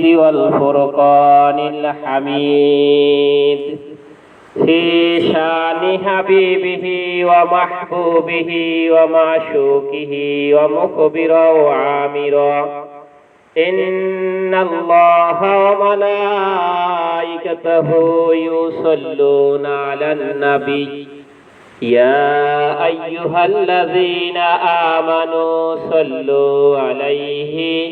المجيد والفرقان الحميد في شان حبيبه ومحبوبه ومعشوقه ومخبرا وعامرا إن الله وملائكته يصلون على النبي يا أيها الذين آمنوا صلوا عليه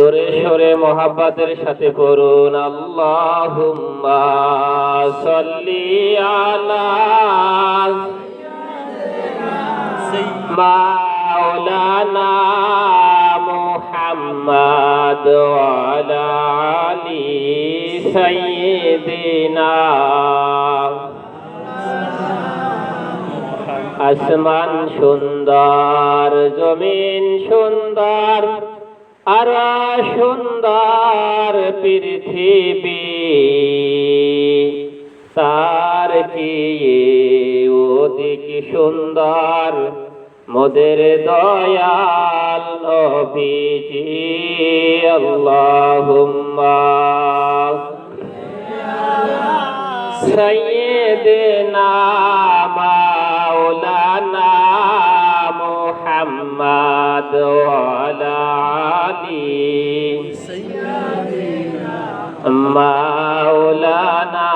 জোরে সরে মোহাব্বতের সাথে পড়ুন। আল্লাহুম্মা সাল্লি আলা আসমান সুন্দর জমিন সুন্দর আরা সুন্দর পৃথিবী তার কি অধিক সুন্দর মোদের দয়াল অভিজি আল্লাহুম্মা সৈয়দনা মাওলানা মুহাম্মদ মাওলানা,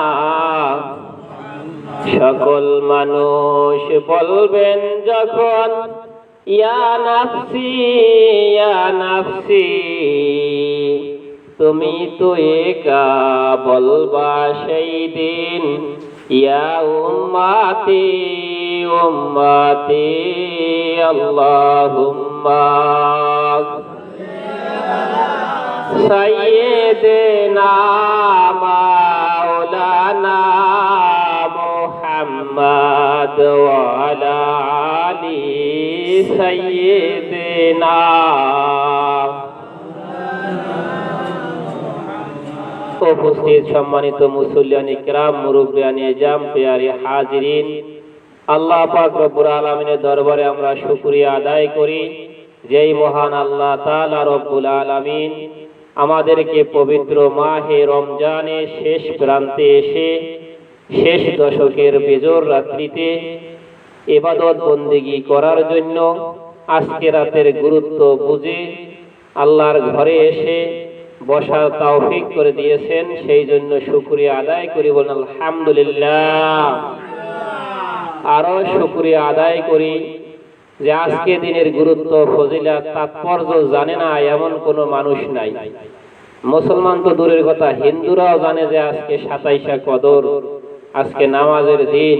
সকল মানুষ বলবেন যখন, ইয়া নাফসি ইয়া নাফসি, তুমি তো একা বলবা সেই দিন, ইয়া উম্মাতি উম্মাতি, আল্লাহুম্মা। উপস্থিত সম্মানিত মুসল্লিয়ান ইকরাম, মুরব্বিয়ান এজাম পেয়ারি হাজিরিন, আল্লাহ পাক আলামিনের দরবারে আমরা শুকরিয়া আদায় করি। যেই মহান আল্লাহ তাআলা রব্বুল আলামিন আমাদেরকে পবিত্র মাহে রমজানের শেষ প্রান্তে এসে, শেষ দশকের বেজর রাত্রিতে ইবাদত বন্দিগি করার জন্য আজকে রাতের গুরুত্ব বুঝে আল্লাহর ঘরে এসে বসার তৌফিক করে দিয়েছেন। সেই জন্য শুকরিয়া আদায় করি বলেন, আলহামদুলিল্লাহ। আরও শুকরিয়া আদায় করি। যে আজকে দিনের গুরুত্ব ফজিলা তাৎপর্য জানে না এমন কোনো মানুষ নাই। মুসলমান তো দূরের কথা, হিন্দুরাও জানে যে আজকে সাতাইশা কদর, আজকে নামাজের দিন।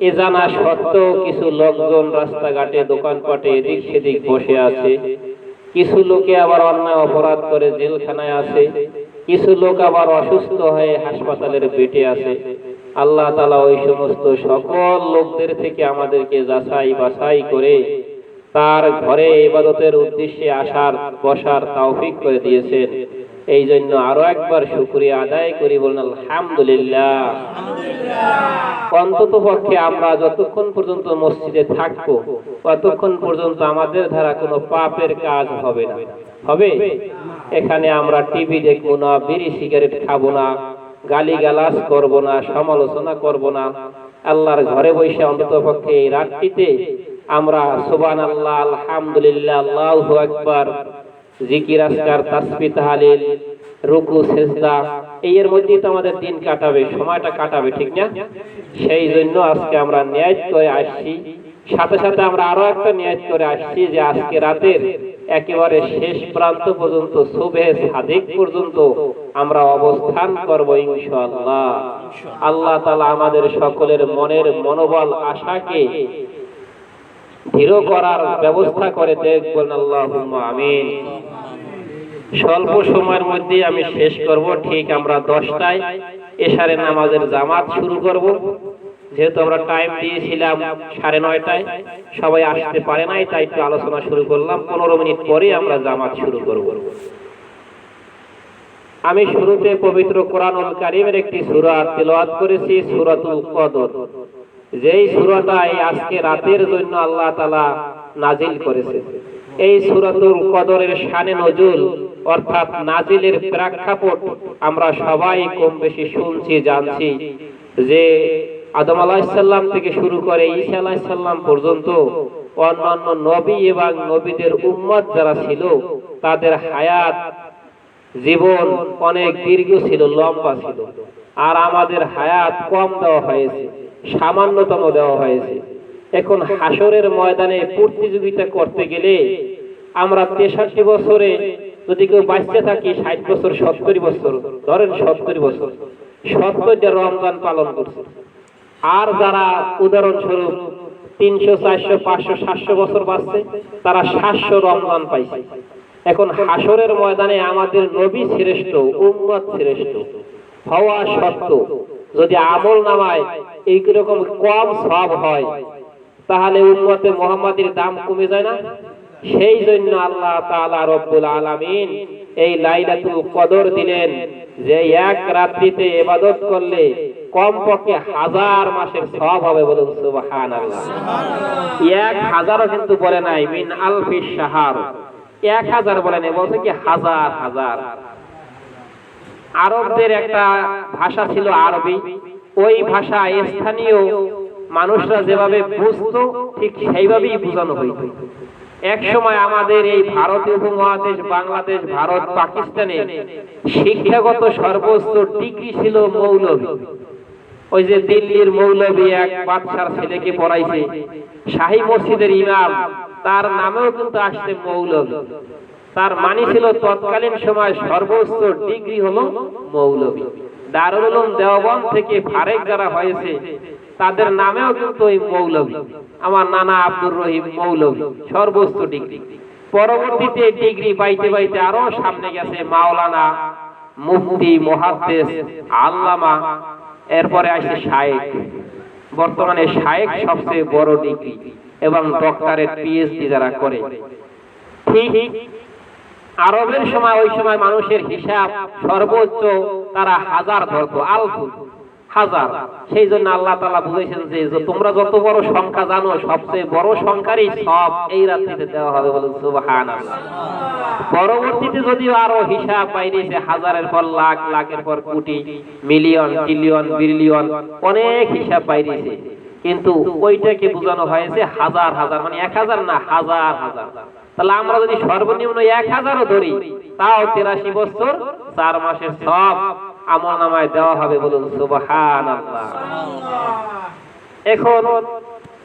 এ জানা সত্ত্বেও কিছু লোকজন রাস্তাঘাটে, দোকানপাটে এদিক সেদিক বসে আছে। কিছু লোকে আবার অন্যায় অপরাধ করে জেলখানায় আছে। কিছু লোক আবার অসুস্থ হয়ে হাসপাতালের বেটে আছে। আল্লাহ তালা ওই সমস্ত সকল লোকদের থেকে আমাদেরকে যাচাই বাছাই করে তার ঘরে ইবাদতের উদ্দেশ্যে আসার, বসার তৌফিক করে দিয়েছেন। এই জন্য আরও একবার শুকরিয়া আদায় করি, বলেন আলহামদুলিল্লাহ। অন্তত পক্ষে আমরা যতক্ষণ পর্যন্ত মসজিদে থাকব ততক্ষণ পর্যন্ত আমাদের দ্বারা কোনো পাপের কাজ হবে না। হবে? এখানে আমরা টিভি দেখব না, বিড়ি সিগারেট খাব না। গালি গালাজ করব না, সমালোচনা করব না। আল্লাহর ঘরে বসে অন্তত পক্ষে এই রাতটিতে আমরা সুবান আল্লাহ আলহামদুলিল্লাহ, আল্লাহু আকবার, জিকির আসকার তাসবিহ, তাহলিল, রুকু, সেজদা এই এর মধ্যেই তো আমাদের দিন কাটাবে, সময়টা কাটাবে, ঠিক না? সেই জন্য আজকে আমরা ন্যায় করে আসছি। সাথে সাথে আমরা আরও একটা ন্যায় করে আসছি যে আজকে রাতের একেবারে শেষ প্রান্ত পর্যন্ত শুভে সাদিক পর্যন্ত আমরা অবস্থান করব ইনশাআল্লাহ। আল্লাহ তাআলা আমাদের সকলের মনের মনোবল, আশাকে দৃঢ় করার ব্যবস্থা করে দেখবেন আল্লাহুম্মা আমিন। স্বল্প সময়ের মধ্যে আমি শেষ করব, ঠিক আমরা দশটায় এশারে নামাজের জামাত শুরু করব। যেহেতু আমরা টাইম দিয়েছিলাম সাড়ে নয়টায়, সবাই আসতে পারে নাই, তাই একটু আলোচনা শুরু করলাম। পনেরো মিনিট পরে আমরা জামাত শুরু করব। আমি শুরুতে পবিত্র কোরআনুল কারিমের একটি সূরা তেলাওয়াত করেছি, সূরাতুল কদর। যেই সূরাটা আজকে রাতের জন্য আল্লাহ তালা নাজিল করেছে, এই সূরাতুল কদরের শানে নজুল, অর্থাৎ নাজিলের প্রেক্ষাপট আমরা সবাই কম বেশি শুনছি, জানছি যে আদম আলাহিসাল্লাম থেকে শুরু করে ঈসা আলাহিসাল্লাম পর্যন্ত অন্যান্য নবী এবং নবীদের উম্মত যারা ছিল, তাদের হায়াত, জীবন অনেক দীর্ঘ ছিল, লম্বা ছিল। আর আমাদের হায়াত কম দেওয়া হয়েছে, সামান্যতম দেওয়া হয়েছে। এখন হাসরের ময়দানে প্রতিযোগিতা করতে গেলে আমরা তেষট্টি বছরে যদি কেউ বাঁচতে থাকি, ষাট বছর, সত্তর বছর, ধরেন সত্তর বছর, সত্তরটা রমজান পালন করছে। আর যারা উদাহরণস্বরূপ তিনশো, চারশো, পাঁচশো, সাতশো বছর বাঁচছে, তারা সাতশো রমজান পাইছে। এখন হাসরের ময়দানে আমাদের নবী শ্রেষ্ঠ, উম্মত শ্রেষ্ঠ। হওয়া সত্য যদি আমল নামায় এই রকম কম সব হয়, তাহলে উম্মতে মোহাম্মদের দাম কমে যায় না। সেই জন্য আল্লাহ তাআলা রব্বুল আলামিন এই লাইলাতুল কদর দিলেন যে এক রাত্রিতে ইবাদত করলে কমপক্ষে হাজার মাসের সব হবে বলুন সুবহানাল্লাহ। এক হাজারও কিন্তু বলে নাই, মিন আলফি শাহার। এক হাজার বলে নাই, বলছে কি হাজার হাজার। আরবদের একটা ভাষা ছিল আরবি। ওই ভাষা স্থানীয় মানুষরা যেভাবে বুঝতো, ঠিক সেইভাবেই বোঝানো হইত। এক সময় আমাদের এই ভারত উপমহাদেশ, বাংলাদেশ, ভারত, পাকিস্তানে শিক্ষাগত সর্বোচ্চ ডিগ্রি ছিল মৌলভী। ওই যে দিল্লির মৌলভী এক বাদশার ছেলেকে পড়াইছে, শাহী মসজিদের ইমাম। তার নামেও কিন্তু আসছে মৌলভী তার মানে ছিল তৎকালীন সময় সর্বোচ্চ ডিগ্রি হলো মৌলভী দারুল উলুম দেওবন্দ থেকে ফারেক যারা হয়েছে, তাদের নামেও কিন্তু ওই মৌলভী আমার নানা আব্দুর রহিম মৌলভী সর্বোচ্চ ডিগ্রি। পরবর্তীতে ডিগ্রি পাইতে পাইতে আরও সামনে গেছে মাওলানা মুফতি, মুহাদ্দিস, আল্লামা এরপরে আসছে শায়েক। বর্তমানে শায়েক সবচেয়ে বড় ডিগ্রি এবং ডক্টরেট পিএইচডি যারা করে। আরবের সময়, ওই সময় মানুষের হিসাব সর্বোচ্চ তারা হাজার ধরত আলফু হাজার। সেই জন্য আল্লাহ তালা বুঝেছেন যে যে তোমরা যত বড় সংখ্যা জানো, সবচেয়ে বড় সংখ্যারই সব এই রাত্রিতে দেওয়া হবে বলুন সুবহান পরবর্তীতে যদিও আরও হিসাব বাইরেছে হাজারের পর লাখ, লাখের পর কোটি, মিলিয়ন, ট্রিলিয়ন, বিলিয়ন, অনেক হিসাব বাইরেছে কিন্তু ওইটাকে বোঝানো হয়েছে হাজার হাজার মানে এক হাজার না, হাজার হাজার। তাহলে আমরা যদি সর্বনিম্ন এক হাজারও ধরি, তাও তেরাশি বছর, চার মাসের সব আমল নামায় দেওয়া হবে বলুন সুবহান এখন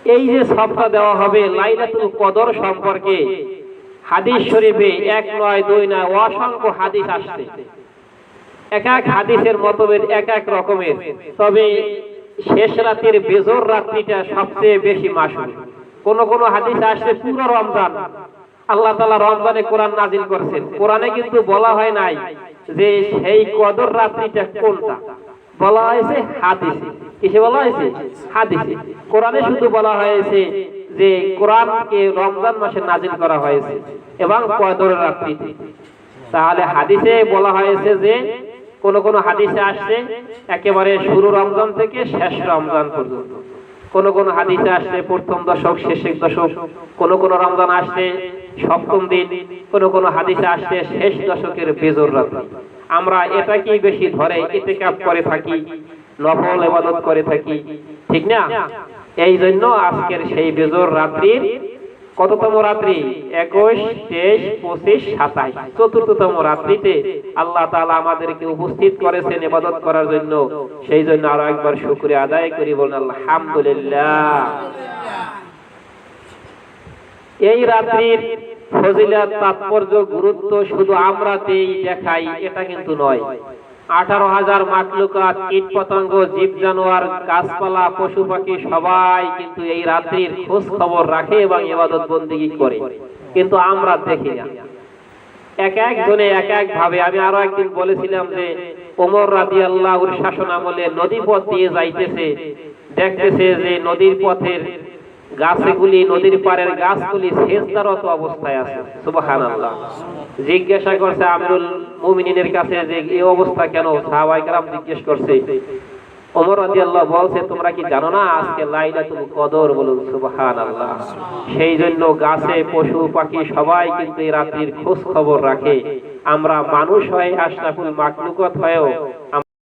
এই যে সবটা দেওয়া হবে লাইলাতুল কদর সম্পর্কে হাদিস শরীফে এক নয়, দুই নয় অসংখ্য হাদিস আসছে। এক এক হাদিসের মতভেদ এক এক রকমের। তবে শেষ রাতের বেজর রাত্রিটা সবচেয়ে বেশি মাসুল। কোন কোন হাদিস আসছে পুরো রমজান। আল্লাহ তালা রমজানে কোরআন নাজিল করেছেন। কোরআনে কিন্তু বলা হয় নাই যে সেই কদর রাত্রিটা কোনটা? বলা হয়েছে হাদিসে। কিসে বলা হয়েছে? হাদিসে। কোরআনে শুধু বলা হয়েছে যে কোরআনকে রমজান মাসে নাজিল করা হয়েছে এবং কদর রাত্রিতে তাহলে হাদিসে বলা হয়েছে যে কোন কোন হাদিসে আসছে একেবারে শুরু রমজান থেকে শেষ রমজান পর্যন্ত। কোন কোন হাদিসে আসছে প্রথম দশক, শেষের দশক। কোন কোন রমজান আসছে সপ্তম দিন কোন কোন হাদিসে আসছে শেষ দশকের বেজর রাত্রি আমরা এটাকেই বেশি ধরে ইতিকাফ করে থাকি, নফল ইবাদত করে থাকি। ঠিক না? এই জন্য আজকের সেই বেজর রাত্রির কততম রাত্রি? একুশ, তেইশ, পঁচিশ, সাতাইশ। চতুর্থতম রাত্রিতে আল্লাহ তালা আমাদেরকে উপস্থিত করেছেন ইবাদত করার জন্য। সেই জন্য আরও একবার শুকরিয়া আদায় করি বলুন, আলহামদুলিল্লাহ। এই রাত্রির ফজিলত, তাৎপর্য, গুরুত্ব শুধু আমরা দেই দেখাই, এটা কিন্তু নয়। আঠারো হাজার মাকলুকাত কীট পতঙ্গ জীব জানোয়ার গাছপালা, পশু পাখি, সবাই কিন্তু এই রাত্রির খোঁজ খবর রাখে এবং ইবাদত বন্দিগি করে। কিন্তু আমরা দেখি না। এক এক জনে এক এক ভাবে, আমি আরও একদিন বলেছিলাম যে, ওমর রাদি আল্লাহর শাসন আমলে নদী পথ দিয়ে যাইতেছে, দেখতেছে যে নদীর পথের গাছগুলি নদীর পাড়ের গাছগুলি শেষদারত অবস্থায় আছে। সুবাহান আল্লাহ জিজ্ঞাসা করছে আমিরুল মুমিনের কাছে যে এই অবস্থা কেন? সাহাবাই কালাম জিজ্ঞেস করছে, ওমর বলছে, তোমরা কি জানো না আজকে লাইলাতুল কদর বলুন? সেই জন্য গাছে পশু পাখি সবাই কিন্তু এই রাত্রির খোঁজ খবর রাখে। আমরা মানুষ হয়ে আশরাফুল মাকলুকত হয়েও